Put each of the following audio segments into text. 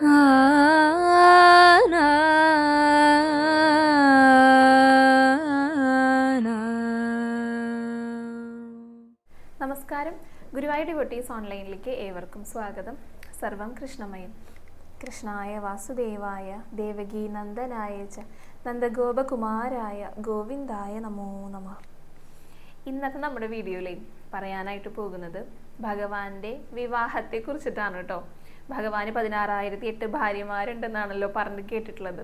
നമസ്കാരം. ഗുരുവായൂർ ഡിവോട്ടീസ് ഓൺലൈനിലേക്ക് ഏവർക്കും സ്വാഗതം. സർവം കൃഷ്ണമയം. കൃഷ്ണായ വാസുദേവായ ദേവകീ നന്ദനായ ച നന്ദഗോപകുമാരായ ഗോവിന്ദായ നമോ നമ. ഇന്നത്തെ നമ്മുടെ വീഡിയോയിൽ പറയാനായിട്ട് പോകുന്നത് ഭഗവാന്റെ വിവാഹത്തെ കുറിച്ചിട്ടാണ് കേട്ടോ. ഭഗവാന് പതിനാറായിരത്തി എട്ട് ഭാര്യമാരുണ്ടെന്നാണല്ലോ പറഞ്ഞു കേട്ടിട്ടുള്ളത്.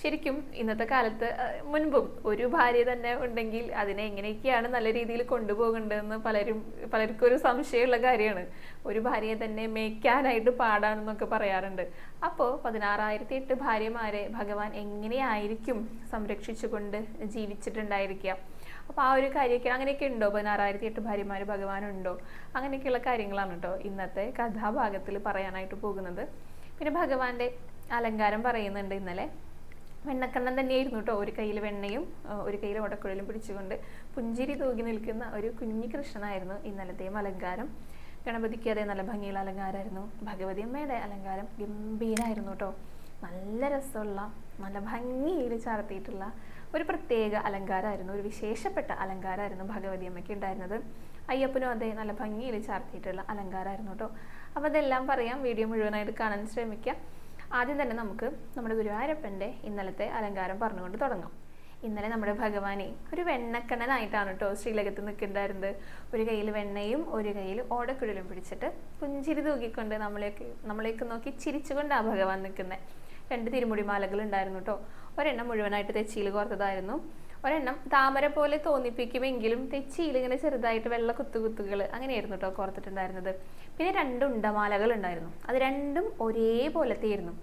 ശരിക്കും ഇന്നത്തെ കാലത്ത് മുൻപും ഒരു ഭാര്യ തന്നെ ഉണ്ടെങ്കിൽ അതിനെ എങ്ങനെയൊക്കെയാണ് നല്ല രീതിയിൽ കൊണ്ടുപോകേണ്ടതെന്ന് പലരും പലർക്കും ഒരു സംശയമുള്ള കാര്യമാണ്. ഒരു ഭാര്യയെ തന്നെ മേയ്ക്കാനായിട്ട് പാടാണെന്നൊക്കെ പറയാറുണ്ട്. അപ്പോൾ പതിനാറായിരത്തി എട്ട് ഭാര്യമാരെ ഭഗവാൻ എങ്ങനെയായിരിക്കും സംരക്ഷിച്ചുകൊണ്ട് ജീവിച്ചിട്ടുണ്ടായിരിക്കുക? അപ്പോൾ ആ ഒരു കാര്യമൊക്കെ അങ്ങനെയൊക്കെ ഉണ്ടോ? പതിനാറായിരത്തി എട്ട് ഭാര്യമാർ ഭഗവാനുണ്ടോ? അങ്ങനെയൊക്കെയുള്ള കാര്യങ്ങളാണ് കേട്ടോ ഇന്നത്തെ കഥാഭാഗത്തിൽ പറയാനായിട്ട് പോകുന്നത്. പിന്നെ ഭഗവാന്റെ അലങ്കാരം പറയുന്നുണ്ട് ഇന്നലെ. വെണ്ണക്കണ്ണൻ തന്നെയായിരുന്നു കേട്ടോ. ഒരു കയ്യിൽ വെണ്ണയും ഒരു കയ്യിൽ ഓടക്കുഴലും പിടിച്ചുകൊണ്ട് പുഞ്ചിരി തൂകി നിൽക്കുന്ന ഒരു കുഞ്ഞി കൃഷ്ണനായിരുന്നു ഇന്നലത്തെയും അലങ്കാരം. ഗണപതിക്ക് അതേ നല്ല ഭംഗിയുള്ള അലങ്കാരമായിരുന്നു. ഭഗവതി അമ്മയുടെ അലങ്കാരം ഗംഭീരമായിരുന്നു കേട്ടോ. നല്ല രസമുള്ള നല്ല ഭംഗിയിൽ ചാർത്തിയിട്ടുള്ള ഒരു പ്രത്യേക അലങ്കാരമായിരുന്നു ഒരു വിശേഷപ്പെട്ട അലങ്കാരമായിരുന്നു ഭഗവതി അമ്മയ്ക്ക് ഉണ്ടായിരുന്നത്. അയ്യപ്പനും അതേ നല്ല ഭംഗിയിൽ ചാർത്തിയിട്ടുള്ള അലങ്കാരമായിരുന്നു കേട്ടോ. അപ്പോൾ അതെല്ലാം പറയാം വീഡിയോ മുഴുവനായിട്ട് കാണാൻ ശ്രമിക്കാം. ആദ്യം തന്നെ നമുക്ക് നമ്മുടെ ഗുരുവായൂരപ്പന്റെ ഇന്നലത്തെ അലങ്കാരം പറഞ്ഞുകൊണ്ട് തുടങ്ങാം. ഇന്നലെ നമ്മുടെ ഭഗവാനെ ഒരു വെണ്ണക്കണ്ണനായിട്ടാണ് കേട്ടോ ശ്രീലകത്ത് നിൽക്കുന്നുണ്ടായിരുന്നത്. ഒരു കയ്യിൽ വെണ്ണയും ഒരു കയ്യിൽ ഓടക്കുഴലും പിടിച്ചിട്ട് പുഞ്ചിരി തൂക്കിക്കൊണ്ട് നമ്മളെയൊക്കെ നമ്മളെയൊക്കെ നോക്കി ചിരിച്ചുകൊണ്ടാണ് ഭഗവാൻ നിൽക്കുന്നത്. രണ്ട് തിരുമുടി മാലകൾ ഉണ്ടായിരുന്നു കേട്ടോ. ഒരെണ്ണം മുഴുവനായിട്ട് തെച്ചിയിൽ കോർത്തതായിരുന്നു. ഒരെണ്ണം താമര പോലെ തോന്നിപ്പിക്കുമെങ്കിലും തെച്ചിയിൽ ഇങ്ങനെ ചെറുതായിട്ട് വെള്ള കുത്തുകുത്തുകൾ അങ്ങനെയായിരുന്നു കേട്ടോ കോർത്തിട്ടുണ്ടായിരുന്നത്. പിന്നെ രണ്ട് ഉണ്ടമാലകൾ ഉണ്ടായിരുന്നു. അത് രണ്ടും ഒരേപോലത്തെയായിരുന്നു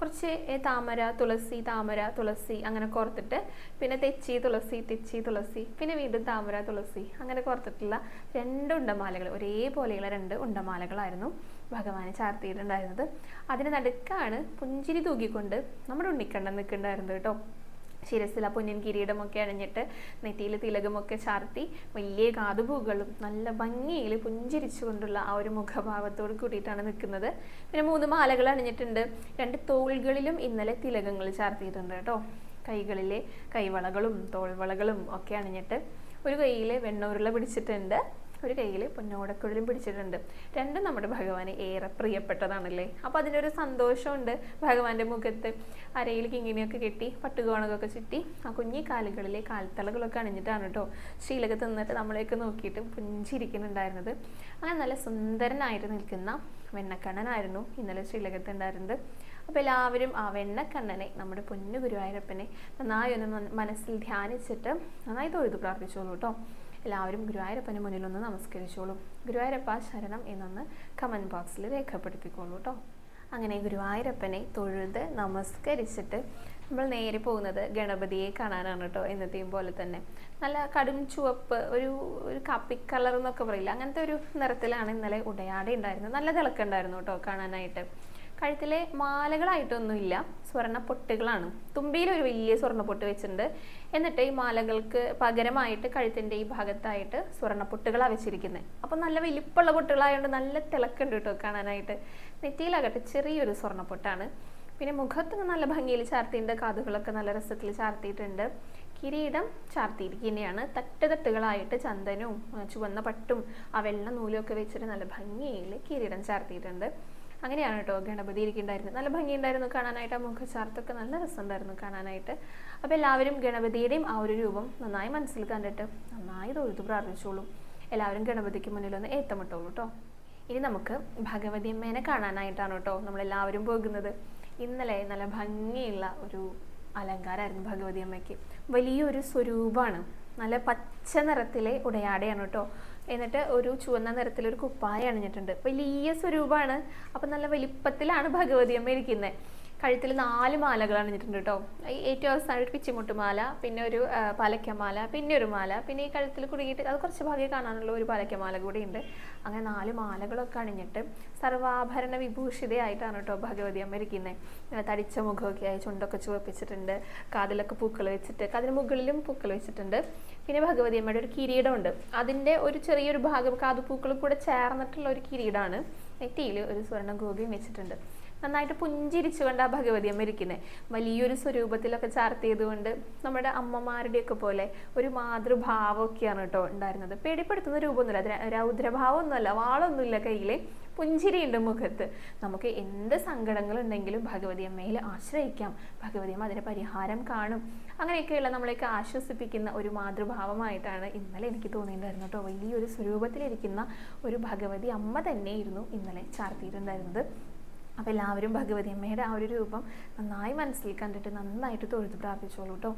കുറച്ച് താമര തുളസി താമര തുളസി അങ്ങനെ കോർത്തിട്ട് പിന്നെ തെച്ചി തുളസി തെച്ചി തുളസി പിന്നെ വീണ്ടും താമര തുളസി അങ്ങനെ കോർത്തിട്ടുള്ള രണ്ട് ഉണ്ടമാലകൾ ഒരേപോലെയുള്ള രണ്ട് ഉണ്ടമാലകളായിരുന്നു ഭഗവാനെ ചാർത്തിയിട്ടുണ്ടായിരുന്നത്. അതിന് നടുക്കാണ് പുഞ്ചിരി തൂക്കിക്കൊണ്ട് നമ്മുടെ ഉണ്ണിക്കണ്ണൻ നിൽക്കുന്നുണ്ടായിരുന്നത് കേട്ടോ. ശിരസിൽ ആ പൊന്നിൻ കിരീടമൊക്കെ അണിഞ്ഞിട്ട് നെറ്റിയിൽ തിലകമൊക്കെ ചാർത്തി വലിയ കാതുപൂകളും നല്ല ഭംഗിയിൽ പുഞ്ചിരിച്ചുകൊണ്ടുള്ള ആ ഒരു മുഖഭാവത്തോട് കൂടിയിട്ടാണ് നിൽക്കുന്നത്. പിന്നെ മൂന്ന് മാലകൾ അണിഞ്ഞിട്ടുണ്ട്. രണ്ട് തോൾകളിലും ഇന്നലെ തിലകങ്ങൾ ചാർത്തിയിട്ടുണ്ട് കേട്ടോ. കൈകളിലെ കൈവളകളും തോൾവളകളും ഒക്കെ അണിഞ്ഞിട്ട് ഒരു കയ്യിൽ വെണ്ണൂരുള്ള പിടിച്ചിട്ടുണ്ട്. ഒരു കയ്യിൽ പൊന്നോടക്കുഴലും പിടിച്ചിട്ടുണ്ട്. രണ്ടും നമ്മുടെ ഭഗവാന് ഏറെ പ്രിയപ്പെട്ടതാണല്ലേ? അപ്പോൾ അതിന്റെ ഒരു സന്തോഷമുണ്ട് ഭഗവാന്റെ മുഖത്ത്. അരയിൽ കിങ്ങിണിയൊക്കെ കെട്ടി പട്ടുകോണകൊക്കെ ചുറ്റി ആ കുഞ്ഞി കാലുകളിലെ കാൽത്തളകളൊക്കെ അണിഞ്ഞിട്ടാണ് കേട്ടോ ശീലക തിന്നിട്ട് നമ്മളെയൊക്കെ നോക്കിയിട്ട് പുഞ്ചിരിക്കുന്നുണ്ടായിരുന്നത്. അങ്ങനെ നല്ല സുന്ദരനായിട്ട് നിൽക്കുന്ന വെണ്ണക്കണ്ണനായിരുന്നു ഇന്നലെ ശ്രീലകത്ത് ഉണ്ടായിരുന്നത്. അപ്പോൾ എല്ലാവരും ആ വെണ്ണക്കണ്ണനെ നമ്മുടെ പൊന്നു ഗുരുവായൂരപ്പനെ നന്നായി ഒന്ന് മനസ്സിൽ ധ്യാനിച്ചിട്ട് നന്നായി തൊഴുതു പ്രാർത്ഥിച്ചോളൂ കേട്ടോ എല്ലാവരും ഗുരുവായൂരപ്പന് മുന്നിൽ ഒന്ന് നമസ്കരിച്ചോളൂ. ഗുരുവായൂരപ്പ ശരണം എന്നൊന്ന് കമന്റ് ബോക്സിൽ രേഖപ്പെടുത്തിക്കോളൂ കേട്ടോ അങ്ങനെ ഗുരുവായൂരപ്പനെ തൊഴുത് നമസ്കരിച്ചിട്ട് നമ്മൾ നേരെ പോകുന്നത് ഗണപതിയെ കാണാനാണ് കേട്ടോ എന്നത്തെയും പോലെ തന്നെ. നല്ല കടും ചുവപ്പ് ഒരു ഒരു കപ്പി കളർ എന്നൊക്കെ പറയില്ല? അങ്ങനത്തെ ഒരു നിറത്തിലാണ് ഇന്നലെ ഉടയാടെ ഉണ്ടായിരുന്നത്. നല്ല തിളക്കുണ്ടായിരുന്നു കേട്ടോ കാണാനായിട്ട്. കഴുത്തിലെ മാലകളായിട്ടൊന്നുമില്ല. സ്വർണ പൊട്ടുകളാണ് തുമ്പിയിൽ ഒരു വലിയ സ്വർണ പൊട്ട് വെച്ചിട്ടുണ്ട്. എന്നിട്ട് ഈ മാലകൾക്ക് പകരമായിട്ട് കഴുത്തിന്റെ ഈ ഭാഗത്തായിട്ട് സ്വർണ പൊട്ടുകളാണ് വെച്ചിരിക്കുന്നത്. അപ്പം നല്ല വലിപ്പമുള്ള പൊട്ടുകളായതുകൊണ്ട് നല്ല തിളക്കുണ്ട് കേട്ടോ കാണാനായിട്ട്. നെറ്റിയിലാകട്ടെ ചെറിയൊരു സ്വർണ പൊട്ടാണ് പിന്നെ മുഖത്ത് നല്ല ഭംഗിയിൽ ചാർത്തിയിട്ടുണ്ട്. കാതുകളൊക്കെ നല്ല രസത്തിൽ ചാർത്തിയിട്ടുണ്ട്. കിരീടം ചാർത്തിയിരിക്കുന്നതാണ്. തട്ട് തട്ടുകളായിട്ട് ചന്ദനവും ചുവന്ന പട്ടും ആ വെള്ള നൂലും ഒക്കെ വെച്ചിട്ട് നല്ല ഭംഗിയിൽ കിരീടം ചാർത്തിയിട്ടുണ്ട്. അങ്ങനെയാണ് കേട്ടോ ഗണപതി ഇരിക്കുന്നുണ്ടായിരുന്നത് നല്ല ഭംഗിയുണ്ടായിരുന്നു കാണാനായിട്ട് ആ മുഖചാർത്തൊക്കെ നല്ല രസം ഉണ്ടായിരുന്നു കാണാനായിട്ട്. അപ്പോൾ എല്ലാവരും ഗണപതിയുടെയും ആ ഒരു രൂപം നന്നായി മനസ്സിൽ കണ്ടിട്ട് നന്നായി തൊഴുതു പ്രാർത്ഥിച്ചോളൂ. എല്ലാവരും ഗണപതിക്ക് മുന്നിൽ ഒന്ന് ഏത്തമിട്ടോളൂ കേട്ടോ. ഇനി നമുക്ക് ഭഗവതി അമ്മേനെ കാണാനായിട്ടാണ് കേട്ടോ നമ്മളെല്ലാവരും പോകുന്നത്. ഇന്നലെ നല്ല ഭംഗിയുള്ള ഒരു അലങ്കാരമായിരുന്നു ഭഗവതി അമ്മയ്ക്ക്. വലിയൊരു സ്വരൂപമാണ്. നല്ല പച്ച നിറത്തിലെ ഉടയാടയാണ് കേട്ടോ എന്നിട്ട് ഒരു ചുവന്ന നിറത്തിലൊരു കുപ്പായ അണിഞ്ഞിട്ടുണ്ട്. വലിയ സ്വരൂപമാണ്. അപ്പം നല്ല വലിപ്പത്തിലാണ് ഭഗവതി അമ്മ ഇരിക്കുന്നത് കഴുത്തിൽ നാല് മാലകൾ അണിഞ്ഞിട്ടുണ്ട് കേട്ടോ. ഏറ്റവും അവസാനം ഒരു പിച്ചിമുട്ടുമാല പിന്നെ ഒരു പാലക്കമാല പിന്നെ ഒരു മാല പിന്നെ ഈ കഴുത്തിൽ കുടുങ്ങിയിട്ട് അത് കുറച്ച് ഭാഗ്യം കാണാനുള്ള ഒരു പാലക്കമാല കൂടി ഉണ്ട്. അങ്ങനെ നാല് മാലകളൊക്കെ അണിഞ്ഞിട്ട് സർവാഭരണ വിഭൂഷിതയായിട്ടാണ് കേട്ടോ ഭഗവതി അമ്മ ഇരിക്കുന്നത് തടിച്ച മുഖമൊക്കെ ആയി ചുണ്ടൊക്കെ ചുവപ്പിച്ചിട്ടുണ്ട് കാതിലൊക്കെ പൂക്കൾ വെച്ചിട്ട് കാതിന് മുകളിലും പൂക്കൾ വെച്ചിട്ടുണ്ട്. പിന്നെ ഭഗവതി അമ്മയുടെ ഒരു കിരീടമുണ്ട്. അതിന്റെ ഒരു ചെറിയൊരു ഭാഗം കാതുപൂക്കളും കൂടെ ചേർന്നിട്ടുള്ള ഒരു കിരീടമാണ് നെറ്റിയിൽ ഒരു സ്വർണ ഗോപിയും വെച്ചിട്ടുണ്ട്. നന്നായിട്ട് പുഞ്ചിരിച്ചുകൊണ്ട് ആ ഭഗവതി അമ്മ ഇരിക്കുന്നത് വലിയൊരു സ്വരൂപത്തിലൊക്കെ ചാർത്തിയത് കൊണ്ട് നമ്മുടെ അമ്മമാരുടെയൊക്കെ പോലെ ഒരു മാതൃഭാവമൊക്കെയാണ് കേട്ടോ ഉണ്ടായിരുന്നത്. പേടിപ്പെടുത്തുന്ന രൂപമൊന്നുമില്ല. രൗദ്രഭാവമൊന്നുമല്ല. വാളൊന്നുമില്ല കയ്യിൽ പുഞ്ചിരിയുണ്ട് മുഖത്ത്. നമുക്ക് എന്ത് സങ്കടങ്ങളുണ്ടെങ്കിലും ഭഗവതി അമ്മയിൽ ആശ്രയിക്കാം. ഭഗവതി അമ്മ അതിന് പരിഹാരം കാണും. അങ്ങനെയൊക്കെയുള്ള നമ്മളെയൊക്കെ ആശ്വസിപ്പിക്കുന്ന ഒരു മാതൃഭാവമായിട്ടാണ് ഇന്നലെ എനിക്ക് തോന്നിയിട്ടുണ്ടായിരുന്നു കേട്ടോ. വലിയൊരു സ്വരൂപത്തിലിരിക്കുന്ന ഒരു ഭഗവതി അമ്മ തന്നെയായിരുന്നു ഇന്നലെ ചാർത്തിയിട്ടുണ്ടായിരുന്നത്. അപ്പോൾ എല്ലാവരും ഭഗവതി അമ്മയുടെ ആ ഒരു രൂപം നന്നായി മനസ്സിൽ കണ്ടിട്ട് നന്നായിട്ട് തൊഴുത് പ്രാർത്ഥിച്ചോളൂ കേട്ടോ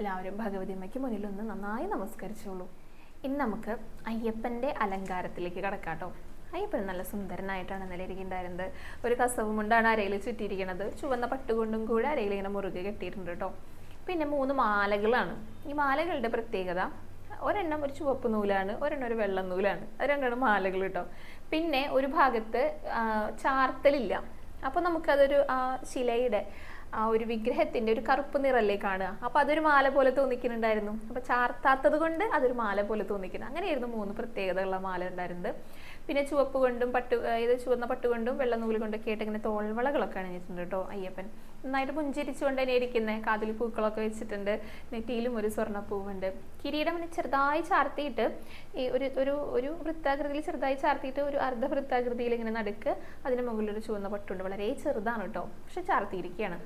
എല്ലാവരും ഭഗവതി അമ്മയ്ക്ക് മുന്നിൽ ഒന്ന് നന്നായി നമസ്കരിച്ചോളൂ. ഇനി നമുക്ക് അയ്യപ്പന്റെ അലങ്കാരത്തിലേക്ക് കടക്കാം കേട്ടോ അയ്യപ്പൻ നല്ല സുന്ദരനായിട്ടാണ് ഇന്നലെ ഇരിക്കുന്നുണ്ടായിരുന്നത് ഒരു കസവും കൊണ്ടാണ് അരയിൽ ചുറ്റിയിരിക്കുന്നത്. ചുവന്ന പട്ടുകൊണ്ടും കൂടെ അരയിൽ ഇങ്ങനെ മുറുകെ കെട്ടിയിട്ടുണ്ട് കേട്ടോ പിന്നെ മൂന്ന് മാലകളാണ്. ഈ മാലകളുടെ പ്രത്യേകത ഒരെണ്ണം ഒരു ചുവപ്പ് നൂലാണ് ഒരെണ്ണം ഒരു വെള്ള നൂലാണ്. അത് രണ്ടെണ്ണം മാലകൾ കേട്ടോ പിന്നെ ഒരു ഭാഗത്ത് ചാർത്തലില്ല. അപ്പോൾ നമുക്കതൊരു ആ ശിലയുടെ ആ ഒരു വിഗ്രഹത്തിന്റെ ഒരു കറുപ്പ് നിറല്ലേ കാണുക. അപ്പോൾ അതൊരു മാല പോലെ തോന്നിക്കുന്നുണ്ടായിരുന്നു. അപ്പോൾ ചാർത്താത്തത് കൊണ്ട് അതൊരു മാല പോലെ തോന്നിക്കുന്നു. അങ്ങനെയായിരുന്നു മൂന്ന് പ്രത്യേകതകളുള്ള മാല ഉണ്ടായിരുന്നത്. പിന്നെ ചുവപ്പ് കൊണ്ടും പട്ട് ഇത് ചുവന്ന പട്ട് കൊണ്ടും വെള്ള നൂൽ കൊണ്ടൊക്കെ ആയിട്ട് ഇങ്ങനെ തോൾവളകളൊക്കെ അണിഞ്ഞിട്ടുണ്ട് കേട്ടോ അയ്യപ്പൻ. നന്നായിട്ട് പുഞ്ചിരിച്ചുകൊണ്ട് തന്നെ ഇരിക്കുന്നത് കാതിൽ പൂക്കളൊക്കെ വെച്ചിട്ടുണ്ട്. നെറ്റിയിലും ഒരു സ്വർണപ്പൂവുണ്ട്. കിരീടം ഇങ്ങനെ ചെറുതായി ചാർത്തിയിട്ട് ഈ ഒരു ഒരു ഒരു വൃത്താകൃതിയിൽ ചെറുതായി ചാർത്തിയിട്ട് ഒരു അർദ്ധ വൃത്താകൃതിയിൽ ഇങ്ങനെ നടുക്ക് അതിന് മുകളിൽ ഒരു ചുവന്ന പട്ടുണ്ട്. വളരെ ചെറുതാണ് കേട്ടോ പക്ഷെ ചാർത്തിയിരിക്കുകയാണ്